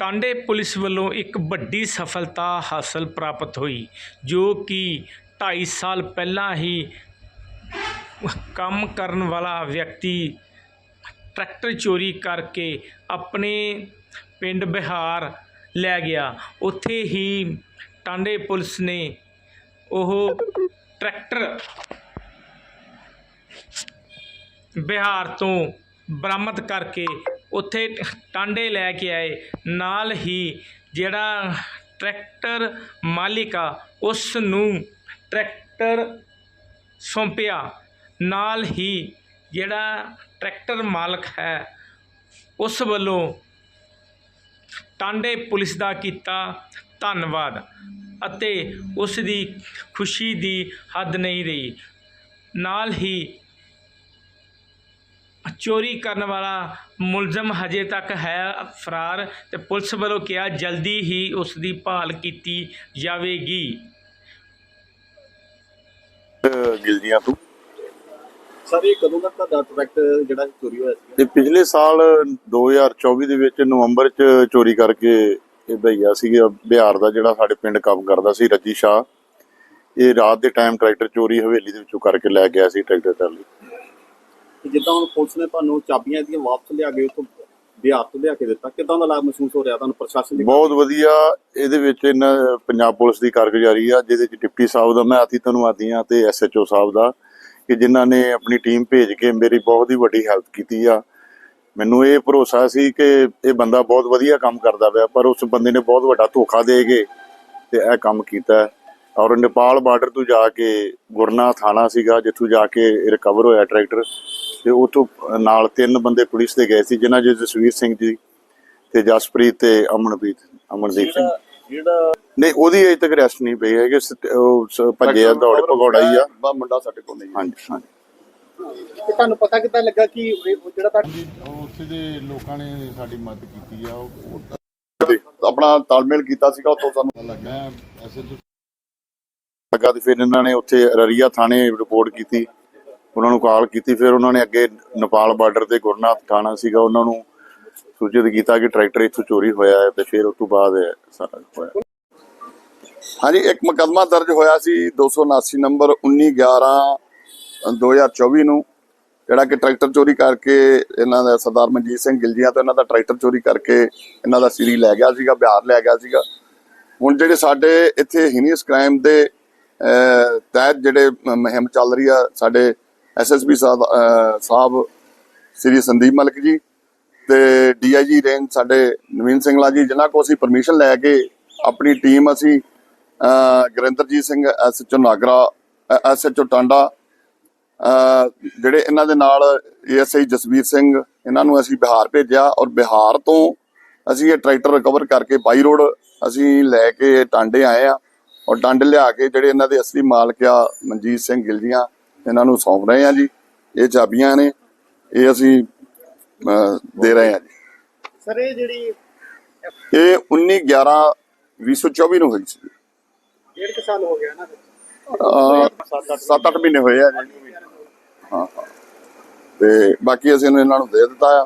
ਟਾਂਡੇ police ਵੱਲੋਂ ਇੱਕ ਵੱਡੀ ਸਫਲਤਾ ਹਾਸਲ ਪ੍ਰਾਪਤ ਹੋਈ, ਜੋ ਕਿ 2.5 ਸਾਲ ਪਹਿਲਾਂ ਹੀ ਕੰਮ ਕਰਨ ਵਾਲਾ ਵਿਅਕਤੀ ਟਰੈਕਟਰ ਚੋਰੀ ਕਰਕੇ ਆਪਣੇ ਪਿੰਡ ਬਿਹਾਰ ਲੈ ਗਿਆ। ਉੱਥੇ ਹੀ ਟਾਂਡੇ ਪੁਲਿਸ ਨੇ ਉਹ ਟਰੈਕਟਰ ਬਿਹਾਰ ਤੋਂ ਬਰਾਮਦ ਕਰਕੇ ਉੱਥੇ ਟਾਂਡੇ ਲੈ ਕੇ ਆਏ। ਨਾਲ ਹੀ ਜਿਹੜਾ ਟਰੈਕਟਰ ਮਾਲਿਕ ਆ ਉਸ ਨੂੰ ਟਰੈਕਟਰ ਸੌਂਪਿਆ। ਨਾਲ ਹੀ ਜਿਹੜਾ ਟਰੈਕਟਰ ਮਾਲਕ ਹੈ, ਉਸ ਵੱਲੋਂ ਟਾਂਡੇ ਪੁਲਿਸ ਦਾ ਕੀਤਾ ਧੰਨਵਾਦ ਅਤੇ ਉਸ ਦੀ ਖੁਸ਼ੀ ਦੀ ਹੱਦ ਨਹੀਂ ਰਹੀ। ਨਾਲ ਹੀ ਚੋਰੀ ਕਰਨ ਵਾਲਾ ਮੁਲਜ਼ਮ ਹਜੇ ਤੱਕ ਹੈ ਫਰਾਰ ਤੇ ਪੁਲਿਸ ਵੱਲੋਂ ਕਿਹਾ ਜਲਦੀ ਹੀ ਉਸ ਦੀ ਭਾਲ ਕੀਤੀ ਜਾਵੇਗੀ। ਗਿਲਜੀਆਂ ਤੋਂ? ਸਰ ਇਹ ਕਦੋਂ ਤੱਕ ਤੁਹਾਡਾ ਟਰੈਕਟਰ ਜਿਹੜਾ ਚੋਰੀ ਹੋਇਆ ਸੀ? ਤੇ ਪਿਛਲੇ ਸਾਲ 2024 ਦੇ ਵਿੱਚ ਨਵੰਬਰ ਚ ਚੋਰੀ ਕਰਕੇ ਇਹ ਭਈਆ ਸੀਗਾ ਬਿਹਾਰ ਦਾ ਜਿਹੜਾ ਸਾਡੇ ਪਿੰਡ ਕੰਮ ਕਰਦਾ ਸੀ ਰੱਜੀ ਸ਼ਾਹ। ਇਹ ਰਾਤ ਦੇ ਟਾਈਮ ਟਰੈਕਟਰ ਚੋਰੀ ਹਵੇਲੀ ਦੇ ਵਿੱਚੋਂ ਕਰਕੇ ਲੈ ਗਿਆ ਸੀ ਟਰੈਕਟਰ ਟਰਾਲੀ ਤੇ ਜਿੱਦਾਂ ਹੁਣ ਪੁਲਿਸ ਨੇ ਤੁਹਾਨੂੰ ਚਾਬੀਆਂ ਦੀਆਂ ਵਾਪਸ ਲਿਆ ਕੇ ਉਤੋਂ ਬਿਹਾਰ ਤੋਂ ਲਿਆ ਕੇ ਦਿੱਤਾ, ਕਿਦਾਂ ਦਾ ਲਾਭ ਮਹਿਸੂਸ ਹੋ ਰਿਹਾ ਤੁਹਾਨੂੰ ਪ੍ਰਸ਼ਾਸਨ ਦੀ ਬਹੁਤ ਵਧੀਆ, ਇਹਦੇ ਵਿੱਚ ਇਹਨਾਂ, ਪੰਜਾਬ ਪੁਲਿਸ ਦੀ ਕਾਰਗੁਜ਼ਾਰੀ ਆ, ਜਿਹਦੇ ਚ ਡਿਪਟੀ ਸਾਹਿਬ ਦਾ, ਮੈਂ ਅਤੀ ਧੰਨਵਾਦੀ ਆ ਤੇ ਐਸਐਚਓ ਸਾਹਿਬ ਦਾ, ਕਿ ਜਿਨ੍ਹਾਂ ਨੇ ਆਪਣੀ ਟੀਮ ਭੇਜ ਕੇ ਮੇਰੀ ਬਹੁਤ ਹੀ ਵੱਡੀ ਹੈਲਪ ਕੀਤੀ ਆ। ਮੈਨੂੰ ਇਹ ਭਰੋਸਾ ਸੀ ਕਿ ਇਹ ਬੰਦਾ ਬਹੁਤ ਵਧੀਆ ਕੰਮ ਕਰਦਾ ਪਿਆ, ਪਰ ਉਸ ਬੰਦੇ ਨੇ ਬਹੁਤ ਵੱਡਾ ਧੋਖਾ ਦੇ ਕੇ ਤੇ ਇਹ ਕੰਮ ਕੀਤਾ। ਔਰ ਨੇਪਾਲ ਬਾਰਡਰ ਤੋਂ ਜਾ ਕੇ ਗੁਰਨਾ ਥਾਣਾ ਸੀਗਾ, ਜਿੱਥੋਂ ਜਾ ਕੇ ਰਿਕਵਰ ਹੋਇਆ ਟਰੈਕਟਰ। ਤੇ ਉਥੋਂ ਨਾਲ ਤਿੰਨ ਬੰਦੇ ਪੁਲਿਸ ਦੇ ਗਏ ਸੀ ਜਿਨ੍ਹਾਂ ਚ ਜਸਵੀਰ ਸਿੰਘ ਜੀ ਤੇ ਜਸਪ੍ਰੀਤ ਤੇ ਅਮਨਪ੍ਰੀਤ ਅਮਨਦੀਪ ਸਿੰਘ। ਜਿਹੜਾ ਨਹੀਂ ਉਹਦੀ ਅਜੇ ਤੱਕ ਰੈਸਟ ਨਹੀਂ ਪਈ ਉਹ ਸ- ਭੱਜੇ ਆ ਦੌੜ ਭਗੌੜਾ ਹੀ ਆ। ਬਾ ਮੁੰਡਾ ਸਾਡੇ ਕੋਲ ਨਹੀਂ ਹਾਂਜੀ ਹਾਂਜੀ। ਤੇ ਤੁਹਾਨੂੰ ਪਤਾ ਕਿੱਦਾਂ ਲੱਗਾ ਕਿ ਉਹ ਜਿਹੜਾ ਤੁਹਾਡਾ ਉੱਥੇ ਦੇ ਲੋਕਾਂ ਨੇ ਸਾਡੀ ਮਦਦ ਕੀਤੀ ਆ ਉਹ ਆਪਣਾ ਤਾਲਮੇਲ ਕੀਤਾ ਸੀਗਾ ਉਤੋਂ ਸਾਨੂੰ ਲੱਗਾ ਐਸੇ ਲੱਗਾ ਤੇ ਫਿਰ ਇਹਨਾਂ ਨੇ ਉੱਥੇ ਰਰੀਆ ਥਾਣੇ ਰਿਪੋਰਟ ਕੀਤੀ। ਉਹਨਾਂ ਨੂੰ ਕਾਲ ਕੀਤੀ ਫਿਰ ਉਹਨਾਂ ਨੇ ਅੱਗੇ ਨੇਪਾਲ ਬਾਰਡਰ ਤੇ ਗੁਰਨਾਥ ਥਾਣਾ ਸੀਗਾ ਉਹਨਾਂ ਨੂੰ ਸੂਚਿਤ ਕੀਤਾ ਕਿ ਟਰੈਕਟਰ ਇੱਥੋਂ ਚੋਰੀ ਹੋਇਆ ਹੈ ਤੇ ਫਿਰ ਉਸ ਤੋਂ ਬਾਅਦ ਸਾਰਾ ਹੋਇਆ। ਹਾਂਜੀ ਇੱਕ ਮੁਕੱਦਮਾ ਦਰਜ ਹੋਇਆ ਸੀ 279 ਨੰਬਰ 1911 2024 ਨੂੰ ਜਿਹੜਾ ਕਿ ਟਰੈਕਟਰ ਚੋਰੀ ਕਰਕੇ ਇਹਨਾਂ ਦਾ ਸਰਦਾਰ ਮਨਜੀਤ ਸਿੰਘ ਗਿਲਜੀਆਂ ਤੋਂ ਇਹਨਾਂ ਦਾ ਟਰੈਕਟਰ ਚੋਰੀ ਕਰਕੇ ਇਹਨਾਂ ਦਾ ਸਿਰੀ ਲੈ ਗਿਆ ਸੀਗਾ ਬਿਹਾਰ ਲੈ ਗਿਆ ਸੀਗਾ। ਹੁਣ ਜਿਹੜੇ ਸਾਡੇ ਇੱਥੇ ਹੀਨੀਅਸ ਕ੍ਰਾਈਮ ਦੇ ਅਹ, ਤਹਿਤ ਜਿਹੜੇ ਮ- ਮੁਹਿੰਮ ਚੱਲ ਰਹੀ ਆ ਸਾਡੇ ਐਸਐਸਪੀ ਸਾਹਿਬ ਅਹ, ਸਾਹਿਬ ਸ੍ਰੀ ਸੰਦੀਪ ਮਲਕ ਜੀ ਤੇ ਡੀਆਈਜੀ ਰੇਂਜ ਸਾਡੇ ਨਵੀਨ ਸਿੰਘਲਾ ਜੀ ਜਿਨ੍ਹਾਂ ਕੋ ਅਸੀਂ ਪਰਮਿਸ਼ਨ ਲੈ ਕੇ ਆਪਣੀ ਟੀਮ ਅਸੀਂ ਅਹ, ਗੁਰਿੰਦਰਜੀਤ ਸਿੰਘ ਐਸਐਚਓ ਨਾਗਰਾ ਐਸਐਚਓ ਟਾਂਡਾ ਜਿਹੜੇ ਇਹਨਾਂ ਦੇ ਨਾਲ ਏਐਸਆਈ ਜਸਵੀਰ ਸਿੰਘ ਇਹਨਾਂ ਨੂੰ ਅਸੀਂ ਬਿਹਾਰ ਭੇਜਿਆ ਔਰ ਬਿਹਾਰ ਤੋਂ ਅਸੀਂ ਇਹ ਟਰੈਕਟਰ ਰਿਕਵਰ ਕਰਕੇ ਬਾਈ ਰੋਡ ਅਸੀਂ ਲੈ ਕੇ ਟਾਂਡੇ ਆਏ ਆ ਔਰ ਟਾਂਡੇ ਲਿਆ ਕੇ ਜਿਹੜੇ ਇਹਨਾਂ ਦੇ ਅਸਲੀ ਮਾਲਕ ਆ ਮਨਜੀਤ ਸਿੰਘ ਗਿਲਜੀਆਂ ਇਹਨਾਂ ਨੂੰ ਸੌਂਪ ਰਹੇ ਆ ਜੀ। ਇਹ ਚਾਬੀਆਂ ਨੇ ਇਹ ਅਸੀਂ ਅਹ, ਦੇ ਰਹੇ ਆ ਜੀ। ਸਰ ਇਹ ਜਿਹੜੀ ਇਹ 19 11 2024 ਨੂੰ ਹੋਈ ਸੀ ਡੇਢ ਕੁ ਸਾਲ ਹੋ ਗਿਆ ਨਾ। 7-8 ਮਹੀਨੇ ਹੋਏ ਆ ਜੀ। ਹਾਂ ਹਾਂ। ਤੇ ਬਾਕੀ ਅਸੀਂ ਇਹਨਾਂ ਨੂੰ ਦੇ ਦਿੱਤਾ ਆ।